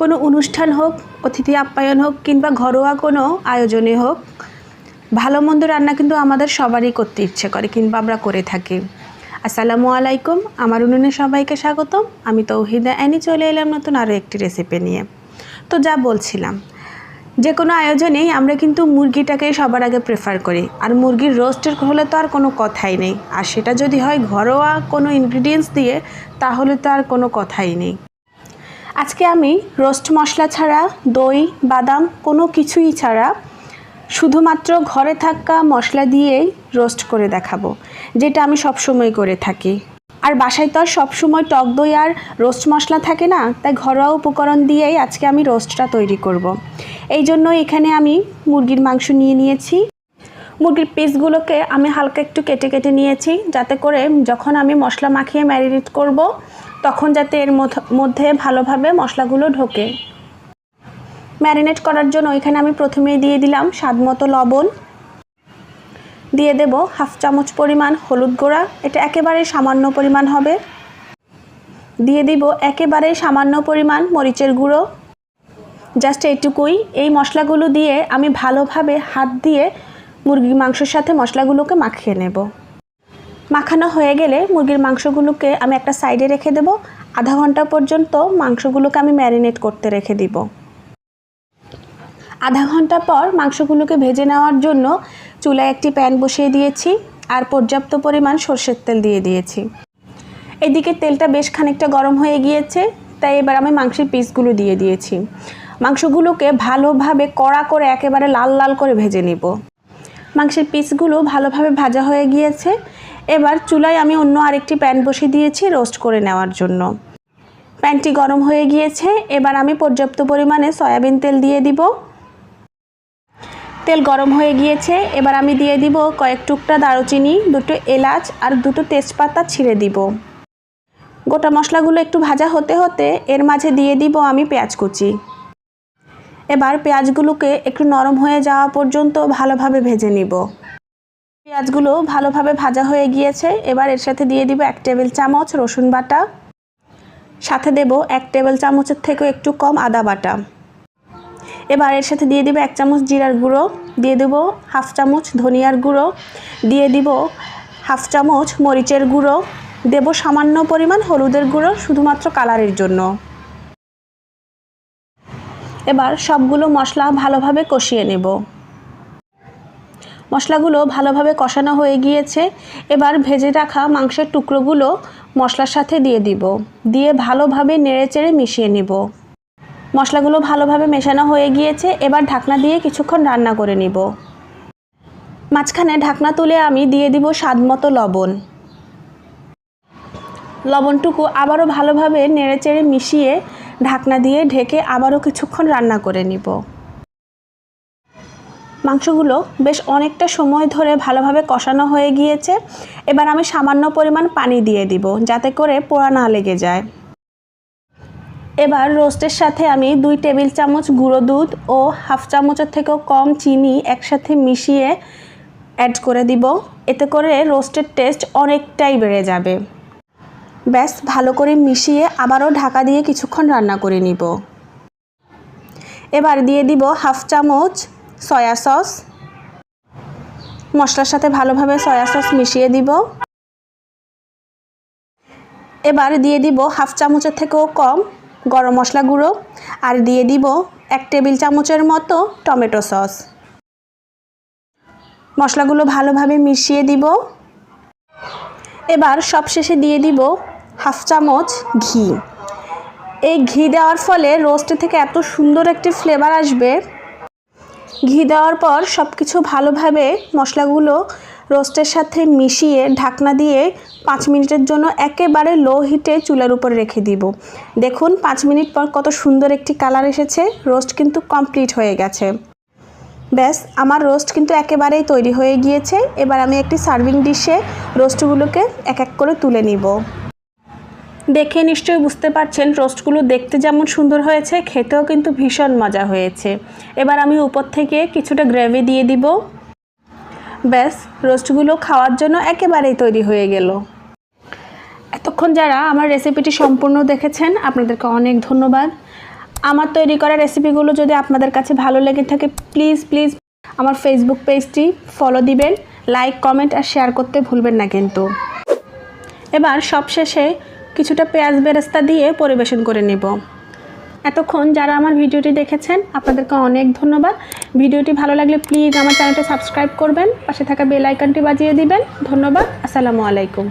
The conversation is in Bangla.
কোনো অনুষ্ঠান হোক, অতিথি আপ্যায়ন হোক কিংবা ঘরোয়া কোনো আয়োজনে হোক, ভালো মন্দ রান্না কিন্তু আমাদের সবারই করতে ইচ্ছে করে কিংবা আমরা করে থাকি। আসসালামু আলাইকুম, আমার উনুনে সবাইকে স্বাগতম। আমি তৌহিদা অ্যানি, চলে এলাম নতুন আরও একটি রেসিপি নিয়ে। তো যা বলছিলাম, যে কোনো আয়োজনেই আমরা কিন্তু মুরগিটাকেই সবার আগে প্রেফার করি। আর মুরগির রোস্টের হলে তো আর কোনো কথাই নেই। আর সেটা যদি হয় ঘরোয়া কোনো ইনগ্রিডিয়েন্টস দিয়ে, তাহলে তো আর কোনো কথাই নেই। আজকে আমি রোস্ট মশলা ছাড়া, দই, বাদাম কোনো কিছুই ছাড়া শুধুমাত্র ঘরে থাকা মশলা দিয়েই রোস্ট করে দেখাবো, যেটা আমি সবসময় করে থাকি আর বাসায় তো আর সবসময় টক দই আর রোস্ট মশলা থাকে না, তাই ঘরোয়া উপকরণ দিয়েই আজকে আমি রোস্টটা তৈরি করব। এই জন্য এখানে আমি মুরগির মাংস নিয়ে নিয়েছি মুরগির পিসগুলোকে আমি হালকা একটু কেটে কেটে নিয়েছি, যাতে করে যখন আমি মশলা মাখিয়ে ম্যারিনেট করব, তখন যাতে এর মধ্য- ভালোভাবে মশলাগুলো ঢোকে। ম্যারিনেট করার জন্য এখানে আমি প্রথমেই দিয়ে দিলাম স্বাদ মতো লবণ। দিয়ে দেব হাফ চামচ পরিমাণ হলুদ গুঁড়া, এটা একেবারে সামান্য পরিমাণ হবে। দিয়ে দিব একেবারে সামান্য পরিমাণ মরিচের গুঁড়ো। জাস্ট এইটুকুই। এই মশলাগুলো দিয়ে আমি ভালোভাবে হাত দিয়ে মুরগির মাংসের সাথে মশলাগুলোকে মাখিয়ে নেব। মাখানো হয়ে গেলে মুরগির মাংসগুলোকে আমি একটা সাইডে রেখে দেব। আধা ঘণ্টা পর্যন্ত মাংসগুলোকে আমি ম্যারিনেট করতে রেখে দিব। আধা ঘণ্টা পর মাংসগুলোকে ভেজে নেওয়ার জন্য চুলায় একটি প্যান বসিয়ে দিয়েছি আর পর্যাপ্ত পরিমাণ সর্ষের তেল দিয়ে দিয়েছি। এদিকে তেলটা বেশ খানিকটা গরম হয়ে গিয়েছে, তাই এবার আমি মাংসের পিসগুলো দিয়ে দিয়েছি। মাংসগুলোকে ভালোভাবে কড়া করে একেবারে লাল লাল করে ভেজে নিব। মাংসের পিসগুলো ভালোভাবে ভাজা হয়ে গিয়েছে। এবার চুলায় আমি অন্য আরেকটি প্যান বসিয়ে দিয়েছি রোস্ট করে নেওয়ার জন্য। প্যানটি গরম হয়ে গিয়েছে, এবার আমি পর্যাপ্ত পরিমাণে সয়াবিন তেল দিয়ে দিব। তেল গরম হয়ে গিয়েছে, এবার আমি দিয়ে দিব কয়েক টুকটা দারুচিনি, দুটো এলাচ আর দুটো তেজপাতা ছিঁড়ে দিব। গোটা মশলাগুলো একটু ভাজা হতে হতে এর মাঝে দিয়ে দিব আমি পেঁয়াজ কুচি। এবার পেঁয়াজগুলোকে একটু নরম হয়ে যাওয়া পর্যন্ত ভালোভাবে ভেজে নিব। পেঁয়াজগুলো ভালোভাবে ভাজা হয়ে গিয়েছে। এবার এর সাথে দিয়ে দিব এক টেবিল চামচ রসুন বাটা। সাথে দেব এক টেবিল চামচের থেকেও একটু কম আদা বাটা। এবার এর সাথে দিয়ে দিব এক চামচ জিরার গুঁড়ো। দিয়ে দেব হাফ চামচ ধনিয়ার গুঁড়ো। দিয়ে দিব হাফ চামচ মরিচের গুঁড়ো। দেব সামান্য পরিমাণ হলুদের গুঁড়ো, শুধুমাত্র কালারের জন্য। এবার সবগুলো মশলা ভালোভাবে কষিয়ে নেব। মশলাগুলো ভালোভাবে কষানো হয়ে গিয়েছে। এবার ভেজে রাখা মাংসের টুকরোগুলো মশলার সাথে দিয়ে দিব। দিয়ে ভালোভাবে নেড়েচেড়ে মিশিয়ে নেব। মশলাগুলো ভালোভাবে মেশানো হয়ে গিয়েছে। এবার ঢাকনা দিয়ে কিছুক্ষণ রান্না করে নিব। মাঝখানে ঢাকনা তুলে আমি দিয়ে দিব স্বাদ মতো লবণ। লবণটুকু আবারও ভালোভাবে নেড়েচেড়ে মিশিয়ে ঢাকনা দিয়ে ঢেকে আবারও কিছুক্ষণ রান্না করে নিব। মাংসগুলো বেশ অনেকটা সময় ধরে ভালোভাবে কষানো হয়ে গিয়েছে। এবার আমি সামান্য পরিমাণ পানি দিয়ে দিব যাতে করে পোড়া না লেগে যায়। এবার রোস্টের সাথে আমি দুই টেবিল চামচ গুঁড়ো দুধ ও হাফ চামচের থেকেও কম চিনি একসাথে মিশিয়ে অ্যাড করে দিব। এতে করে রোস্টের টেস্ট অনেকটাই বেড়ে যাবে। ব্যাস, ভালো করে মিশিয়ে আবারও ঢাকা দিয়ে কিছুক্ষণ রান্না করে নিব। এবার দিয়ে দিব হাফ চামচ সয়া সস। মশলার সাথে ভালোভাবে সয়া সস মিশিয়ে দিব। এবার দিয়ে দিব হাফ চামচের থেকেও কম গরম মশলা গুঁড়ো আর দিয়ে দিব এক টেবিল চামচের মতো টমেটো সস। মশলাগুলো ভালোভাবে মিশিয়ে দিব। এবার সবশেষে দিয়ে দিব হাফ চামচ ঘি। এই ঘি দেওয়ার ফলে রোস্টে থেকে এত সুন্দর একটি ফ্লেভার আসবে। ঘি দেওয়ার পর সব কিছু ভালোভাবে মশলাগুলো রোস্টের সাথে মিশিয়ে ঢাকনা দিয়ে পাঁচ মিনিটের জন্য একেবারে লো হিটে চুলার উপর রেখে দিব। দেখুন, পাঁচ মিনিট পর কত সুন্দর একটি কালার এসেছে। রোস্ট কিন্তু কমপ্লিট হয়ে গেছে। ব্যাস, আমার রোস্ট কিন্তু একেবারেই তৈরি হয়ে গিয়েছে। এবার আমি একটি সার্ভিং ডিশে রোস্টগুলোকে এক এক করে তুলে নিব। দেখে নিশ্চয়ই বুঝতে পারছেন, রোস্টগুলো দেখতে যেমন সুন্দর হয়েছে, খেতেও কিন্তু ভীষণ মজা হয়েছে। এবার আমি উপর থেকে কিছুটা গ্রেভি দিয়ে দিব। ব্যাস, রোস্টগুলো খাওয়ার জন্য একেবারেই তৈরি হয়ে গেল। এতক্ষণ যারা আমার রেসিপিটি সম্পূর্ণ দেখেছেন, আপনাদেরকে অনেক ধন্যবাদ। আমার তৈরি করা রেসিপিগুলো যদি আপনাদের কাছে ভালো লেগে থাকে, প্লিজ প্লিজ আমার ফেসবুক পেজটি ফলো দিবেন লাইক কমেন্ট আর শেয়ার করতে ভুলবেন না কিন্তু। এবার সবশেষে কিছুটা পেঁয়াজ বেরেস্তা দিয়ে পরিবেশন করে নেব। এতক্ষণ যারা আমার ভিডিওটি দেখেছেন, আপনাদেরকে অনেক ধন্যবাদ। ভিডিওটি ভালো লাগলে প্লিজ আমার চ্যানেলটা সাবস্ক্রাইব করবেন, পাশে থাকা বেল আইকনটি বাজিয়ে দিবেন। ধন্যবাদ, আসসালামু আলাইকুম।